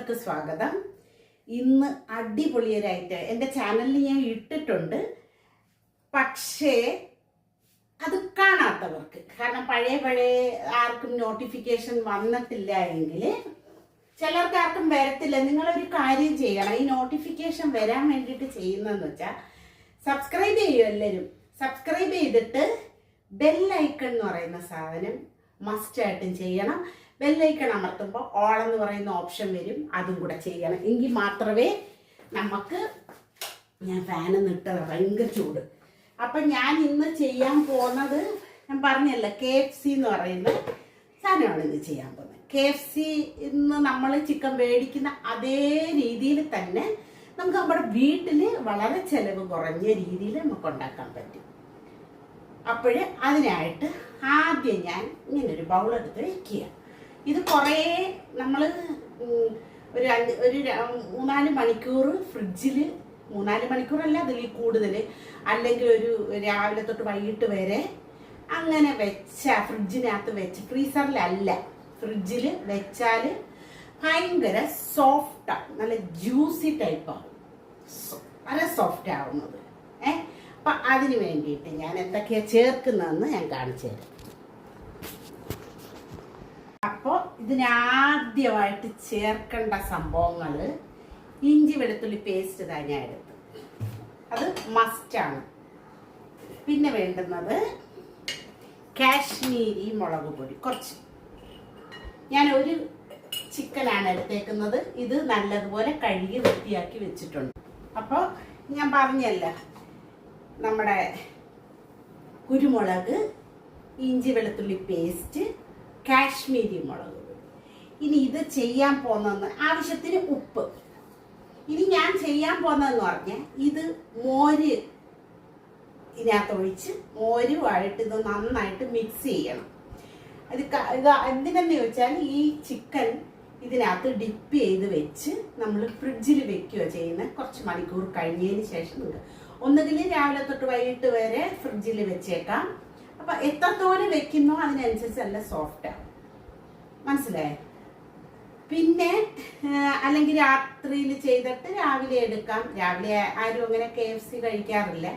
എല്ലാവർക്കും സ്വാഗതം. ഇന്ന് അടിപൊളിയൊരായിട്ട് എന്റെ ചാനലിൽ ഞാൻ ഇട്ടിട്ടുണ്ട്. പക്ഷേ അത് കാണാത്തവർക്ക് കാരണം പഴയ പഴയ ആർക്കും നോട്ടിഫിക്കേഷൻ വന്നിട്ടില്ല എങ്കിൽ ചിലർക്ക് ആർക്കും വരത്തില്ല. നിങ്ങളൊരു കാര്യം ചെയ്യണം. ഈ നോട്ടിഫിക്കേഷൻ വരാൻ വേണ്ടിയിട്ട് ചെയ്യുന്നതെന്ന് വെച്ചാൽ സബ്സ്ക്രൈബ് ചെയ്യും എല്ലാവരും. സബ്സ്ക്രൈബ് ചെയ്തിട്ട് ബെല്ലൈക്കൺ എന്ന് പറയുന്ന സാധനം മസ്റ്റായിട്ടും ചെയ്യണം. ബെല്ലൈക്കൺ അമർത്തുമ്പോൾ ഓൾ എന്ന് പറയുന്ന ഓപ്ഷൻ വരും. അതും കൂടെ ചെയ്യണം. എങ്കിൽ മാത്രമേ നമുക്ക് ഞാൻ ഫാന് നിട്ടത് ഭയങ്കര ചൂട്. അപ്പം ഞാൻ ഇന്ന് ചെയ്യാൻ പോകുന്നത് ഞാൻ പറഞ്ഞല്ല കെ എഫ് സി എന്ന് പറയുന്ന സാധനമാണ് ഇന്ന് ചെയ്യാൻ പോകുന്നത്. കെ എഫ് സി ഇന്ന് നമ്മൾ ചിക്കൻ മേടിക്കുന്ന അതേ രീതിയിൽ തന്നെ നമുക്ക് നമ്മുടെ വീട്ടിൽ വളരെ ചിലവ് കുറഞ്ഞ രീതിയിൽ നമുക്ക് ഉണ്ടാക്കാൻ പറ്റും. അപ്പോൾ അതിനായിട്ട് ആദ്യം ഞാൻ ഇങ്ങനൊരു ബൗളെടുത്ത് വെക്കുക. ഇത് കുറേ നമ്മൾ ഒരു അഞ്ച് ഒരു മൂന്നാൽ മണിക്കൂർ ഫ്രിഡ്ജിൽ മൂന്നാൽ മണിക്കൂറല്ല അതിൽ കൂടുതൽ അല്ലെങ്കിൽ ഒരു രാവിലെ തൊട്ട് വൈകിട്ട് വരെ അങ്ങനെ വെച്ച ഫ്രിഡ്ജിനകത്ത് വെച്ച് ഫ്രീസറിലല്ല ഫ്രിഡ്ജിൽ വെച്ചാൽ ഭയങ്കര സോഫ്റ്റാണ് നല്ല ജ്യൂസി ടൈപ്പാണ് വളരെ സോഫ്റ്റ് ആവുന്നത് ഏ? അപ്പം അതിന് വേണ്ടിയിട്ട് ഞാൻ എന്തൊക്കെയാണ് ചേർക്കുന്നതെന്ന് ഞാൻ കാണിച്ചു തരാം. അപ്പോൾ ഇതിനാദ്യമായിട്ട് ചേർക്കേണ്ട സംഭവങ്ങൾ ഇഞ്ചി വെളുത്തുള്ളി പേസ്റ്റ് തന്നെ എടുത്ത് അത് മസ്റ്റാണ് പിന്നെ വേണ്ടുന്നത് കാശ്മീരി മുളക് പൊടി. കുറച്ച്. ഞാൻ ഒരു ചിക്കനാണ് എടുത്തേക്കുന്നത്. ഇത് നല്ലതുപോലെ കഴുകി വൃത്തിയാക്കി വെച്ചിട്ടുണ്ട്. അപ്പോൾ ഞാൻ പറഞ്ഞല്ല നമ്മുടെ കുരുമുളക് ഇഞ്ചി വെളുത്തുള്ളി പേസ്റ്റ് കാശ്മീരി മുളക്. ഇനി ഇത് ചെയ്യാൻ പോകുന്ന ആവശ്യത്തിന് ഉപ്പ്. ഇനി ഞാൻ ചെയ്യാൻ പോകുന്നതെന്ന് പറഞ്ഞാൽ ഇത് മോര് ഇതിനകത്ത് ഒഴിച്ച് മോരുമായിട്ട് ഇത് നന്നായിട്ട് മിക്സ് ചെയ്യണം. അത് ഇത് എന്തിനെന്ന് ചോദിച്ചാൽ ഈ ചിക്കൻ ഇതിനകത്ത് ഡിപ്പ് ചെയ്ത് വെച്ച് നമ്മൾ ഫ്രിഡ്ജിൽ വെക്കുകയോ ചെയ്യുന്ന. കുറച്ച് മണിക്കൂർ കഴിഞ്ഞതിന് ശേഷം ഒന്നുകിൽ രാവിലെ തൊട്ട് വൈകിട്ട് വരെ ഫ്രിഡ്ജിൽ വെച്ചേക്കാം. അപ്പൊ എത്രത്തോളം വെക്കുന്നോ അതിനനുസരിച്ച് സോഫ്റ്റ് ആവും മനസ്സിലായേ? പിന്നെ അല്ലെങ്കിൽ രാത്രിയിൽ ചെയ്തിട്ട് രാവിലെ എടുക്കാം. രാവിലെ ആരും അങ്ങനെ കെ എഫ് സി കഴിക്കാറില്ല.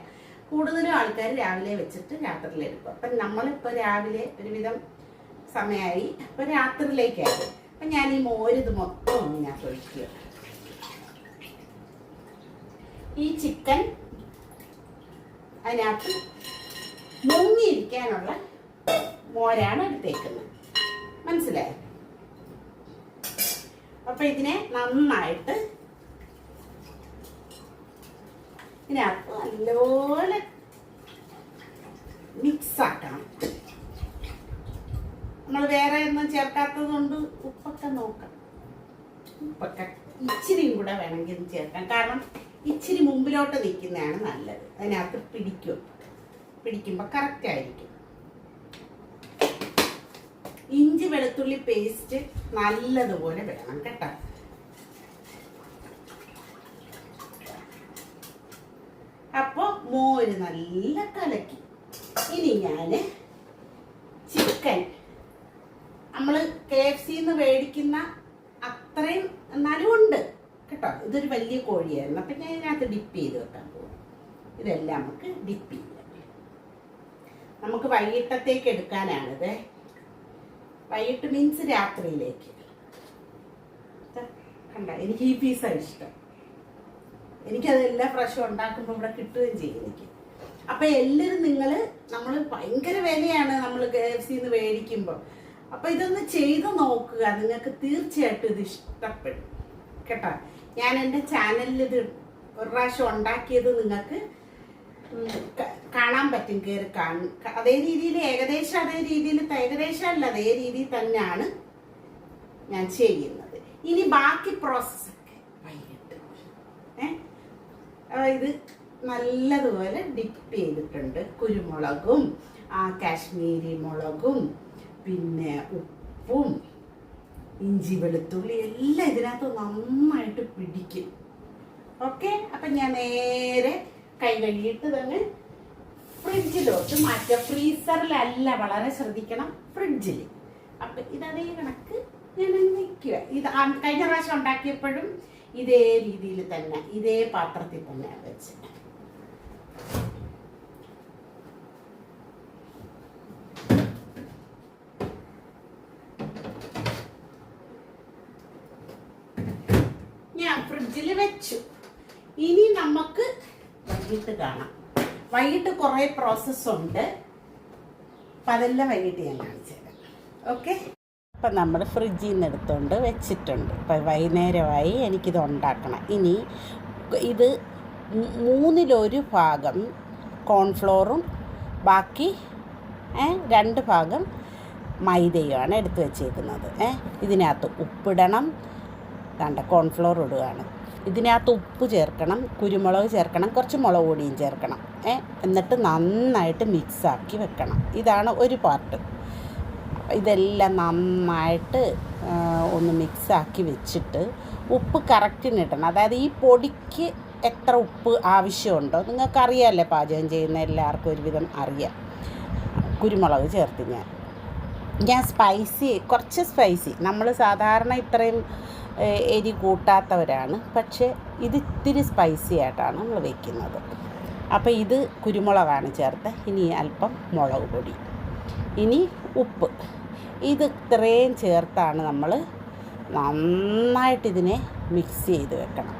കൂടുതലും ആൾക്കാർ രാവിലെ വെച്ചിട്ട് രാത്രിയിൽ എടുക്കും. അപ്പം നമ്മളിപ്പോൾ രാവിലെ ഒരുവിധം സമയമായി അപ്പം രാത്രിയിലേക്കായി അപ്പം ഞാൻ ഈ മോര് ഇത് മൊത്തം ഞാൻ ഒഴിക്കുക. ഈ ചിക്കൻ അതിനകത്ത് മുങ്ങിയിരിക്കാനുള്ള മോരാണ് എടുത്തേക്കുന്നത്. മനസ്സിലായോ? അപ്പൊ ഇതിനെ നന്നായിട്ട് ഇതിനകത്ത് നല്ലപോലെ മിക്സ് ആക്കണം. നമ്മൾ വേറെ ഒന്നും ചേർക്കാത്തത് കൊണ്ട് ഉപ്പൊക്കെ നോക്കാം. ഉപ്പൊക്കെ ഇച്ചിരിയും കൂടെ വേണമെങ്കിൽ ചേർക്കാം. കാരണം ഇച്ചിരി മുമ്പിലോട്ട് നിൽക്കുന്നതാണ് നല്ലത്. അതിനകത്ത് പിടിക്കും. പിടിക്കുമ്പോൾ കറക്റ്റ് ആയിരിക്കും. ഇഞ്ചി വെളുത്തുള്ളി പേസ്റ്റ് നല്ലതുപോലെ വേണം കേട്ടോ. അപ്പോൾ മോര് നല്ല കലക്കി. ഇനി ഞാൻ ചിക്കൻ നമ്മൾ കെ എഫ് സിന്ന് മേടിക്കുന്ന അത്രയും എന്നാലും ഉണ്ട് കേട്ടോ. ഇതൊരു വലിയ കോഴിയായിരുന്നു. അപ്പം ഞാൻ ഇതിനകത്ത് ഡിപ്പ് ചെയ്ത് വെക്കാൻ പോകും ഇതെല്ലാം നമുക്ക് ഡിപ്പ് ചെയ്യാം. നമുക്ക് വൈകിട്ടത്തേക്ക് എടുക്കാനാണിത്. വൈകിട്ട് മീൻസ് രാത്രിയിലേക്ക്. കണ്ട? എനിക്ക് ഈ പീസാണ് ഇഷ്ടം. എനിക്കത് എല്ലാ പ്രാവശ്യം ഉണ്ടാക്കുമ്പോൾ ഇവിടെ കിട്ടുകയും ചെയ്യും എനിക്ക്. അപ്പൊ എല്ലാവരും നിങ്ങൾ നമ്മൾ ഭയങ്കര വിലയാണ് നമ്മൾ കെ എഫ് സിന്ന് മേടിക്കുമ്പോൾ അപ്പൊ ഇതൊന്ന് ചെയ്ത് നോക്കുക. നിങ്ങൾക്ക് തീർച്ചയായിട്ടും ഇത് ഇഷ്ടപ്പെടും. കേട്ടോ? ഞാൻ എന്റെ ചാനലിൽ ഇത് ഒരു പ്രാവശ്യം ഉണ്ടാക്കിയത് നിങ്ങൾക്ക് കാണാൻ പറ്റും കയറി കാണും. അതേ രീതിയിൽ ഏകദേശം അതേ രീതിയിൽ ഏകദേശം അല്ല അതേ രീതിയിൽ തന്നെയാണ് ഞാൻ ചെയ്യുന്നത്. ഇനി ബാക്കി പ്രോസസ്സൊക്കെ വൈകിട്ട്. അതായത് ഇത് നല്ലതുപോലെ ഡിപ്പ് ചെയ്തിട്ടുണ്ട്. കുരുമുളകും ആ കാശ്മീരി മുളകും പിന്നെ ഉപ്പും ഇഞ്ചി വെളുത്തുള്ളി എല്ലാം ഇതിനകത്ത് നന്നായിട്ട് പിടിക്കും. ഓക്കെ? അപ്പം ഞാൻ നേരെ കൈ കഴുകിയിട്ട് തന്നെ ഫ്രിഡ്ജിലോട്ട് മാറ്റുക. ഫ്രീസറിലല്ല വളരെ ശ്രദ്ധിക്കണം. ഫ്രിഡ്ജിൽ അപ്പം ഇതതേ കണക്ക് ഞാൻ വയ്ക്കുക. ഇത് കഴിഞ്ഞ പ്രാവശ്യം ഉണ്ടാക്കിയപ്പോഴും ഇതേ രീതിയിൽ തന്നെ ഇതേ പാത്രത്തിൽ തന്നെയാണ് വെച്ചത് ഞാൻ ഫ്രിഡ്ജിൽ വെച്ചു ഇനി നമുക്ക് വൈകിട്ട് കാണാം വൈകിട്ട് കുറേ പ്രോസസ്സ് ഉണ്ട്. അപ്പം അതെല്ലാം വൈകിട്ട് ഞാൻ കാണിച്ചു തരാം. ഓക്കെ അപ്പം നമ്മൾ ഫ്രിഡ്ജിൽ നിന്ന് എടുത്തുകൊണ്ട് വെച്ചിട്ടുണ്ട്. ഇപ്പം വൈകുന്നേരമായി എനിക്കിത് ഉണ്ടാക്കണം. ഇനി ഇത് മൂന്നിലൊരു ഭാഗം കോൺഫ്ലോറും ബാക്കി രണ്ട് ഭാഗം മൈദയുമാണ് എടുത്തു വെച്ചേക്കുന്നത്. ഇതിനകത്ത് ഉപ്പിടണം. കണ്ട കോൺഫ്ലോർ ഇടുകയാണ് ഇതിനകത്ത് ഉപ്പ് ചേർക്കണം കുരുമുളക് ചേർക്കണം കുറച്ച് മുളക് പൊടിയും ചേർക്കണം. എന്നിട്ട് നന്നായിട്ട് മിക്സാക്കി വെക്കണം. ഇതാണ് ഒരു പാർട്ട്. ഇതെല്ലാം നന്നായിട്ട് ഒന്ന് മിക്സാക്കി വെച്ചിട്ട് ഉപ്പ് കറക്റ്റിന് ഇടണം. അതായത് ഈ പൊടിക്ക് എത്ര ഉപ്പ് ആവശ്യമുണ്ടോ നിങ്ങൾക്കറിയാമല്ലേ പാചകം ചെയ്യുന്ന എല്ലാവർക്കും ഒരുവിധം അറിയാം. കുരുമുളക് ചേർത്ത് ഞാൻ. ഞാൻ സ്പൈസി കുറച്ച് സ്പൈസി നമ്മൾ സാധാരണ ഇത്രയും എരി കൂട്ടാത്തവരാണ്. പക്ഷേ ഇത് ഇത്തിരി സ്പൈസി ആയിട്ടാണ് നമ്മൾ വെക്കുന്നത്. അപ്പോൾ ഇത് കുരുമുളകാണ് ചേർത്ത്. ഇനി അല്പം മുളക് പൊടി. ഇനി ഉപ്പ്. ഇത് ഇത്രയും ചേർത്താണ് നമ്മൾ നന്നായിട്ട് ഇതിനെ മിക്സ് ചെയ്ത് വെക്കണം.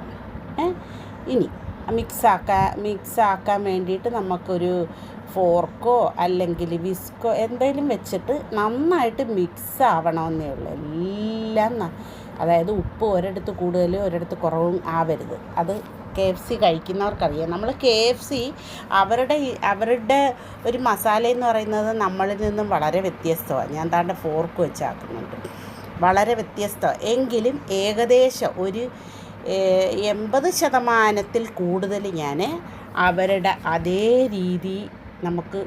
ഇനി മിക്സാക്കാൻ മിക്സാക്കാൻ വേണ്ടിയിട്ട് നമുക്കൊരു ഫോർക്കോ അല്ലെങ്കിൽ വിസ്കോ എന്തെങ്കിലും വെച്ചിട്ട് നന്നായിട്ട് മിക്സ് ആവണമെന്നേ ഉള്ളൂ. എല്ലാം അതായത് ഉപ്പ് ഒരിടത്ത് കൂടുതലും ഒരിടത്ത് കുറവും ആവരുത്. അത് കെ എഫ് സി കഴിക്കുന്നവർക്കറിയാം. നമ്മൾ കെ എഫ് സി അവരുടെ അവരുടെ ഒരു മസാല എന്ന് പറയുന്നത് നമ്മളിൽ നിന്നും വളരെ വ്യത്യസ്തമാണ്. ഞാൻ താണ്ട ഫോർക്ക് വെച്ചാക്കുന്നുണ്ട്. വളരെ വ്യത്യസ്തം എങ്കിലും ഏകദേശം ഒരു എൺപത് ശതമാനത്തിൽ കൂടുതൽ ഞാൻ അവരുടെ അതേ രീതി നമുക്ക്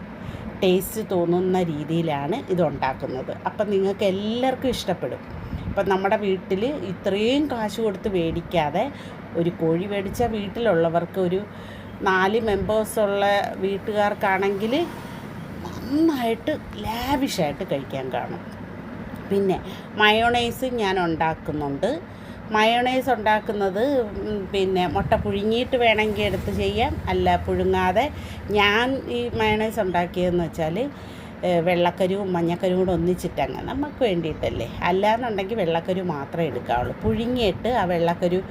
ടേസ്റ്റ് തോന്നുന്ന രീതിയിലാണ് ഇതുണ്ടാക്കുന്നത്. അപ്പം നിങ്ങൾക്ക് എല്ലാവർക്കും ഇഷ്ടപ്പെടും. ഇപ്പം നമ്മുടെ വീട്ടിൽ ഇത്രയും കാശ് കൊടുത്ത് മേടിക്കാതെ ഒരു കോഴി മേടിച്ച വീട്ടിലുള്ളവർക്ക് ഒരു നാല് മെമ്പേഴ്സുള്ള വീട്ടുകാർക്കാണെങ്കിൽ നന്നായിട്ട് ലാവിഷായിട്ട് കഴിക്കാൻ കാണും. പിന്നെ മയോണൈസ് ഞാൻ ഉണ്ടാക്കുന്നുണ്ട്. മയോണൈസ് ഉണ്ടാക്കുന്നത് പിന്നെ മുട്ട പുഴുങ്ങിയിട്ട് വേണമെങ്കിൽ എടുത്ത് ചെയ്യാം. അല്ല പുഴുങ്ങാതെ ഞാൻ ഈ മയോണൈസ് ഉണ്ടാക്കിയതെന്ന് വെച്ചാൽ വെള്ളക്കരുവും മഞ്ഞക്കരുവും കൂടെ ഒന്നിച്ചിട്ടങ്ങ് നമുക്ക് വേണ്ടിയിട്ടല്ലേ? അല്ലാന്നുണ്ടെങ്കിൽ വെള്ളക്കരു മാത്രമേ എടുക്കാവുള്ളൂ. പുഴുങ്ങിയിട്ട് ആ വെള്ളക്കരു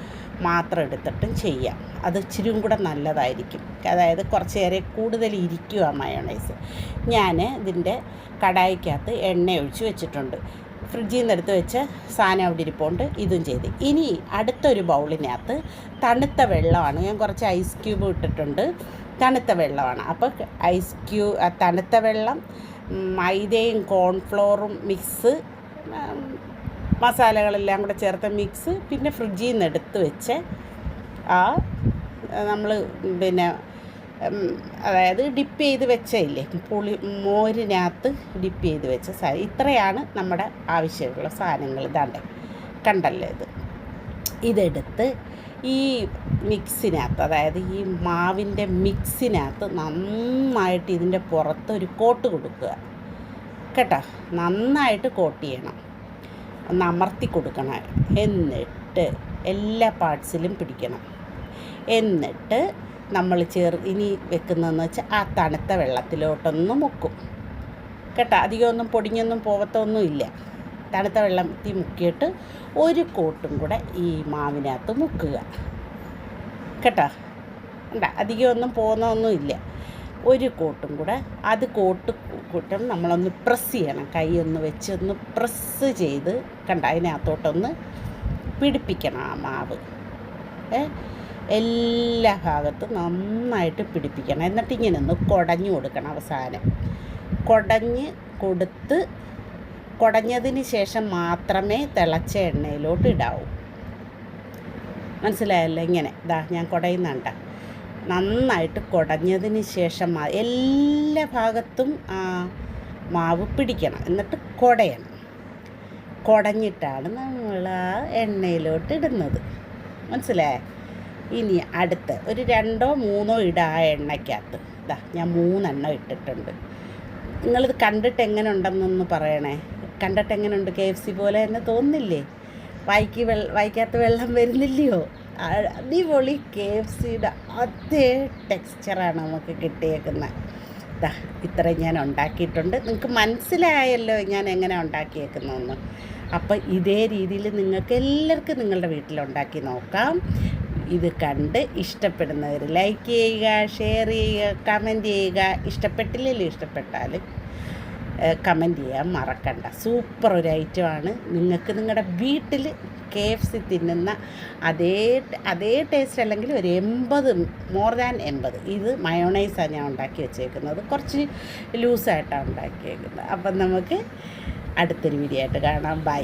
മാത്രം എടുത്തിട്ടും ചെയ്യാം. അത് ഇച്ചിരിയും കൂടെ നല്ലതായിരിക്കും. അതായത് കുറച്ച് നേരെ കൂടുതൽ ഇരിക്കും ആ മയോണൈസ്. ഞാൻ ഇതിന്റെ കടായിക്കകത്ത് എണ്ണ ഒഴിച്ച് വെച്ചിട്ടുണ്ട്. ഫ്രിഡ്ജിൽ നിന്ന് എടുത്ത് വെച്ച് സാധനം അവിടെ ഇരിപ്പുണ്ട്. ഇതും ചെയ്ത്. ഇനി അടുത്തൊരു ബൗളിനകത്ത് തണുത്ത വെള്ളമാണ്. ഞാൻ കുറച്ച് ഐസ് ക്യൂബ് ഇട്ടിട്ടുണ്ട്. തണുത്ത വെള്ളമാണ്. അപ്പോൾ ഐസ് ക്യൂ തണുത്ത വെള്ളം മൈദയും കോൺഫ്ലോറും മിക്സ് മസാലകളെല്ലാം കൂടെ ചേർത്ത മിക്സ് പിന്നെ ഫ്രിഡ്ജിൽ നിന്ന് എടുത്ത് വെച്ച് ആ നമ്മൾ പിന്നെ അതായത് ഡിപ്പ് ചെയ്ത് വെച്ചില്ലേ പുളി മോരിനകത്ത് ഡിപ്പ് ചെയ്ത് വെച്ച സാധനം. ഇത്രയാണ് നമ്മുടെ ആവശ്യമുള്ള സാധനങ്ങൾ. ഇതാണ്ട് കണ്ടല്ലോ ഇത്? ഇതെടുത്ത് ഈ മിക്സിനകത്ത് അതായത് ഈ മാവിന്റെ മിക്സിനകത്ത് നന്നായിട്ട് ഇതിന്റെ പുറത്ത് ഒരു കോട്ട് കൊടുക്കുക. കേട്ടോ? നന്നായിട്ട് കോട്ട് ചെയ്യണം. ഒന്ന് അമർത്തി കൊടുക്കണം. എന്നിട്ട് എല്ലാ പാർട്സിലും പിടിക്കണം. എന്നിട്ട് നമ്മൾ ചേർ ഇനി വെക്കുന്നതെന്ന് വെച്ചാൽ ആ തണുത്ത വെള്ളത്തിലോട്ടൊന്ന് മുക്കും. കേട്ടോ? അധികമൊന്നും പൊടിഞ്ഞൊന്നും പോകത്തൊന്നും ഇല്ല തണുത്ത തീ മുക്കിയിട്ട് ഒരു കോട്ടും കൂടെ ഈ മാവിനകത്ത് മുക്കുക. കേട്ടോ? ഉണ്ട അധികമൊന്നും പോകുന്നൊന്നുമില്ല ഒരു കോട്ടും കൂടെ അത് കോട്ട് കൂട്ടും നമ്മളൊന്ന് പ്രസ് ചെയ്യണം. കൈ ഒന്ന് വെച്ച് ഒന്ന് പ്രസ് ചെയ്ത് കണ്ട? അതിനകത്തോട്ടൊന്ന് പിടിപ്പിക്കണം ആ മാവ്. ഏ? എല്ലാ ഭാഗത്തും നന്നായിട്ട് പിടിപ്പിക്കണം. എന്നിട്ട് ഇങ്ങനെ ഒന്ന് കുടഞ്ഞു കൊടുക്കണം അവസാനം. കുടഞ്ഞ് കൊടുത്ത് കുടഞ്ഞതിന് ശേഷം മാത്രമേ തിളച്ച എണ്ണയിലോട്ട് ഇടാവൂ. മനസ്സിലായല്ലോ ഇങ്ങനെ? ഇതാ ഞാൻ കുടയുന്നുണ്ട നന്നായിട്ട് കുടഞ്ഞതിന് ശേഷം എല്ലാ ഭാഗത്തും ആ മാവ് പിടിക്കണം. എന്നിട്ട് കുടയണം. കുടഞ്ഞിട്ടാണ് നമ്മൾ ആ എണ്ണയിലോട്ട് ഇടുന്നത്. മനസ്സിലായേ? ഇനി അടുത്ത് ഒരു രണ്ടോ മൂന്നോ ഇടാ ആ എണ്ണയ്ക്കകത്ത്. ഇതാ ഞാൻ മൂന്നെണ്ണം ഇട്ടിട്ടുണ്ട്. നിങ്ങളിത് കണ്ടിട്ട് എങ്ങനെ ഉണ്ടെന്നൊന്ന് പറയണേ. കണ്ടിട്ട് എങ്ങനെയുണ്ട് കെ എഫ് സി പോലെ തന്നെ തോന്നില്ലേ? വായിക്ക് വെള്ള വായിക്കാത്ത വെള്ളം വരുന്നില്ലയോ? അടിപൊളി കെ എഫ് സിയുടെ അതേ ടെക്സ്ചറാണ് നമുക്ക് കിട്ടിയേക്കുന്നത് ദാ ഇത്രയും ഞാൻ ഉണ്ടാക്കിയിട്ടുണ്ട്. നിങ്ങൾക്ക് മനസ്സിലായല്ലോ ഞാൻ എങ്ങനെ ഉണ്ടാക്കിയേക്കുന്നതെന്ന് അപ്പം ഇതേ രീതിയിൽ നിങ്ങൾക്ക് എല്ലാവർക്കും നിങ്ങളുടെ വീട്ടിൽ ഉണ്ടാക്കി നോക്കാം. ഇത് കണ്ട് ഇഷ്ടപ്പെടുന്നവർ ലൈക്ക് ചെയ്യുക ഷെയർ ചെയ്യുക കമന്റ് ചെയ്യുക. ഇഷ്ടപ്പെട്ടില്ലല്ലോ ഇഷ്ടപ്പെട്ടാൽ കമന്റ് ചെയ്യാൻ മറക്കണ്ട. സൂപ്പർ ഒരു ഐറ്റമാണ് നിങ്ങൾക്ക് നിങ്ങളുടെ വീട്ടിൽ കെ എഫ് സി തിന്നുന്ന അതേ അതേ ടേസ്റ്റ് അല്ലെങ്കിൽ ഒരു എൺപത് മോർ ദാൻ എൺപത്. ഇത് മയോണൈസാണ് ഞാൻ ഉണ്ടാക്കി വെച്ചേക്കുന്നത്. കുറച്ച് ലൂസായിട്ടാണ് ഉണ്ടാക്കിയേക്കുന്നത്. അപ്പം നമുക്ക് അടുത്തൊരു വീഡിയോ ആയിട്ട് കാണാം. ബൈ